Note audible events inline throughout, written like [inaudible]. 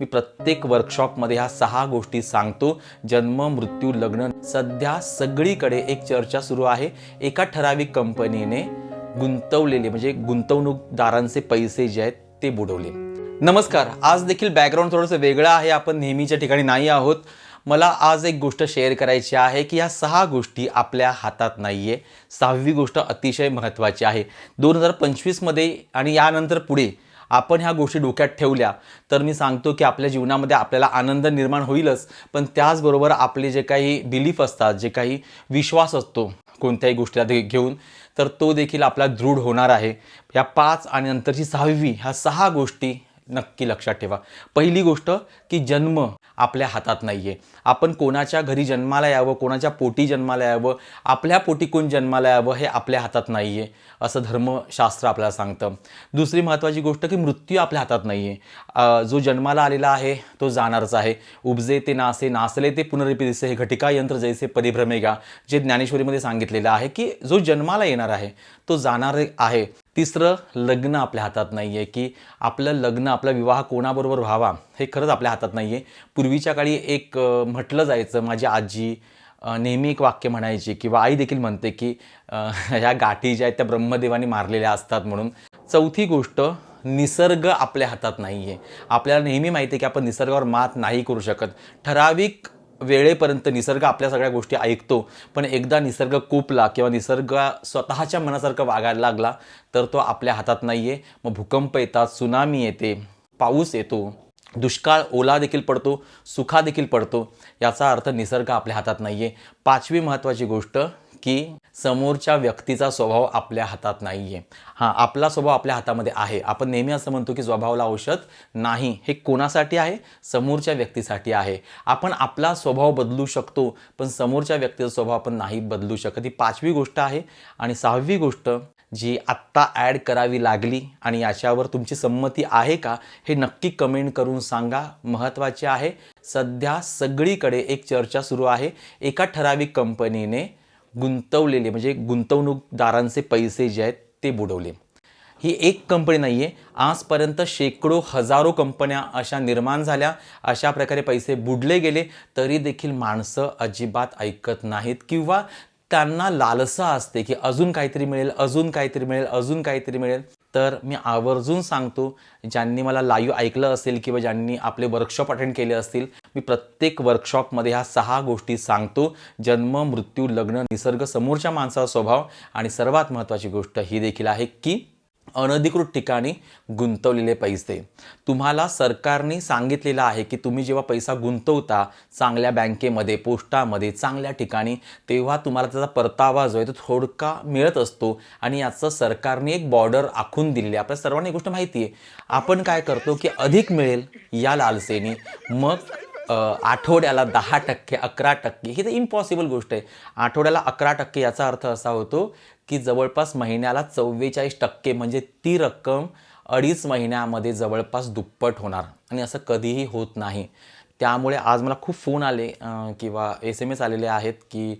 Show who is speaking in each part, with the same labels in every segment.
Speaker 1: मी प्रत्येक वर्कशॉपमध्ये ह्या सहा गोष्टी सांगतो. जन्म मृत्यू लग्न. सध्या सगळीकडे एक चर्चा सुरू आहे. एका ठराविक कंपनीने गुंतवलेले म्हणजे गुंतवणूकदारांचे पैसे जे आहेत ते बुडवले. नमस्कार आज देखील बॅकग्राऊंड थोडंसं वेगळं आहे. आपण नेहमीच्या ठिकाणी नाही आहोत. मला आज एक गोष्ट शेअर करायची आहे की ह्या सहा गोष्टी आपल्या हातात नाही आहे सहावी गोष्ट अतिशय महत्त्वाची आहे. दोन हजार पंचवीसमध्ये आणि यानंतर पुढे आपण ह्या गोष्टी डोक्यात ठेवल्या तर मी सांगतो की आपल्या जीवनामध्ये आपल्याला आनंद निर्माण होईलच. पण त्याचबरोबर आपले जे काही बिलीफ असतात जे काही विश्वास असतो कोणत्याही गोष्टीला घेऊन तर तो देखील आपला दृढ होणार आहे. या पाच आणि नंतरची सहावी ह्या सहा गोष्टी नक्की लक्षात ठेवा. पहिली गोष्ट की जन्म आपल्या हातात नाही आहे आपण कोणाच्या घरी जन्माला यावं कोणाच्या पोटी जन्माला यावं आपल्या पोटी कोण जन्माला यावं हे आपल्या हातात नाही आहे असं धर्मशास्त्र आपल्याला सांगतं. दुसरी महत्त्वाची गोष्ट की मृत्यू आपल्या हातात नाही आहे जो जन्माला आलेला आहे तो जाणारच आहे. उपजे ते नासे नासले ते पुनरिपी दिसे हे घटिका यंत्र जैसे परिभ्रमेगा जे ज्ञानेश्वरीमध्ये सांगितलेलं आहे की जो जन्माला येणार आहे तो जाणार आहे. तिसरं लग्न आपल्या हातात नाही आहे की आपलं लग्न आपला विवाह कोणाबरोबर व्हावा हे खरंच आपल्या हातात नाही आहे पूर्वीच्या काळी एक म्हटलं जायचं माझी आजी नेहमी एक वाक्य म्हणायची किंवा आई देखील म्हणते की [laughs] ह्या गाठी ज्या आहेत त्या ब्रह्मदेवाने मारलेल्या असतात म्हणून. चौथी गोष्ट निसर्ग आपल्या हातात नाही आहे आपल्याला नेहमी माहिती आहे की आपण निसर्गावर मात नाही करू शकत. ठराविक वेळेपर्यंत निसर्ग आपल्या सगळ्या गोष्टी ऐकतो. पण एकदा निसर्ग कोपला किंवा निसर्ग स्वतःच्या मनासारखं वागायला लागला तर तो आपल्या हातात नाही आहे मग भूकंप येतात सुनामी येते पाऊस येतो दुष्काळ ओला देखील पडतो सुखा देखील पडतो. याचा अर्थ निसर्ग आपल्या हातात नाही आहे पाचवी महत्त्वाची गोष्ट की समोरच्या व्यक्तीचा स्वभाव आपल्या हातात नाही आहे हां आपला स्वभाव आपल्या हातामध्ये आहे. आपण नेहमी असं म्हणतो की स्वभावाला औषध नाही. हे कोणासाठी आहे? समोरच्या व्यक्तीसाठी आहे. आपण आपला स्वभाव बदलू शकतो पण समोरच्या व्यक्तीचा स्वभाव आपण नाही बदलू शकत. ही पाचवी गोष्ट आहे. आणि सहावी गोष्ट जी आत्ता ॲड करावी लागली आणि याच्यावर तुमची संमती आहे का हे नक्की कमेंट करून सांगा. महत्त्वाचे आहे सध्या सगळीकडे एक चर्चा सुरू आहे. एका ठराविक कंपनीने गुंतवलेले म्हणजे गुंतवणूकदारांचे पैसे जे आहेत ते बुडवले. ही एक कंपनी नाही आहे आजपर्यंत शेकडो हजारो कंपन्या अशा निर्माण झाल्या. अशा प्रकारे पैसे बुडले गेले तरी देखील माणसं अजिबात ऐकत नाहीत. किंवा त्यांना लालसा असते की अजून काहीतरी मिळेल अजून काहीतरी मिळेल अजून काहीतरी मिळेल. तर मी आवर्जून सांगतो ज्यांनी मला लाईव्ह ऐकलं असेल किंवा ज्यांनी आपले वर्कशॉप अटेंड केले असतील मी प्रत्येक वर्कशॉपमध्ये ह्या सहा गोष्टी सांगतो. जन्म मृत्यू लग्न निसर्ग समोरच्या माणसाचा स्वभाव आणि सर्वात महत्त्वाची गोष्ट ही देखील आहे की अनधिकृत ठिकाणी गुंतवलेले पैसे. तुम्हाला सरकारने सांगितलेलं आहे की तुम्ही जेव्हा पैसा गुंतवता चांगल्या बँकेमध्ये पोस्टामध्ये चांगल्या ठिकाणी तेव्हा तुम्हाला त्याचा परतावा जो आहे तो थोडका मिळत असतो आणि याचं सरकारने एक बॉर्डर आखून दिलेली आहे. आपल्या सर्वांना एक गोष्ट माहिती आहे. आपण काय करतो की अधिक मिळेल या लालसेने. मग आठवड्याला दहा टक्के अकरा टक्के ही तर इम्पॉसिबल गोष्ट आहे. आठवड्याला अकरा टक्के याचा अर्थ असा होतो की जवळपास महिन्याला चव्वेचाळीस टक्के म्हणजे ती रक्कम अडीच महिन्यामध्ये जवळपास दुप्पट होणार आणि असं कधीही होत नाही. त्यामुळे आज मला खूप फोन आले किंवा एस एम एस आलेले आहेत की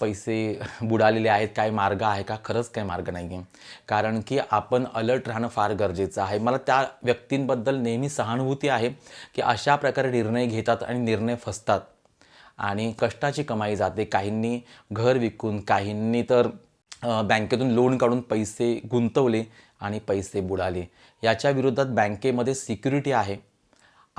Speaker 1: पैसे बुडालेले आहेत काय मार्ग आहे का? खरंच काय मार्ग नाही आहे कारण की आपण अलर्ट राहणं फार गरजेचं आहे. मला त्या व्यक्तींबद्दल नेहमी सहानुभूती आहे की अशा प्रकारे निर्णय घेतात आणि निर्णय फसतात. आणि कष्टाची कमाई जाते. काहींनी घर विकून काहींनी तर बँकेतून लोन काढून पैसे गुंतवले आणि पैसे बुडाले. याच्या विरोधात बँकेमध्ये सिक्युरिटी आहे.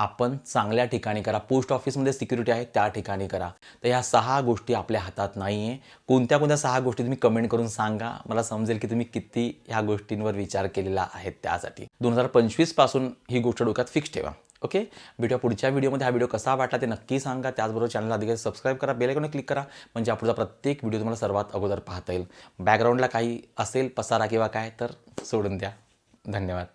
Speaker 1: आपण चांगल्या ठिकाणी करा. पोस्ट ऑफिसमध्ये सिक्युरिटी आहे त्या ठिकाणी करा. तर ह्या सहा गोष्टी आपल्या हातात नाही आहे कोणत्या कोणत्या सहा गोष्टी तुम्ही कमेंट करून सांगा. मला समजेल की तुम्ही किती ह्या गोष्टींवर विचार केलेला आहे त्यासाठी. दोन हजार पंचवीसपासून ही गोष्ट डोक्यात फिक्स ठेवा. ओके व्हिडिओ पुढच्या व्हिडिओमध्ये हा व्हिडिओ कसा वाटला ते नक्की सांगा. त्याचबरोबर चॅनलला अधिकारी सबस्क्राईब करा. बेलायकॉन क्लिक करा. म्हणजे पुढचा प्रत्येक व्हिडिओ तुम्हाला सर्वात अगोदर पाहता येईल. बॅकग्राऊंडला काही असेल पसारा किंवा काय तर सोडून द्या. धन्यवाद.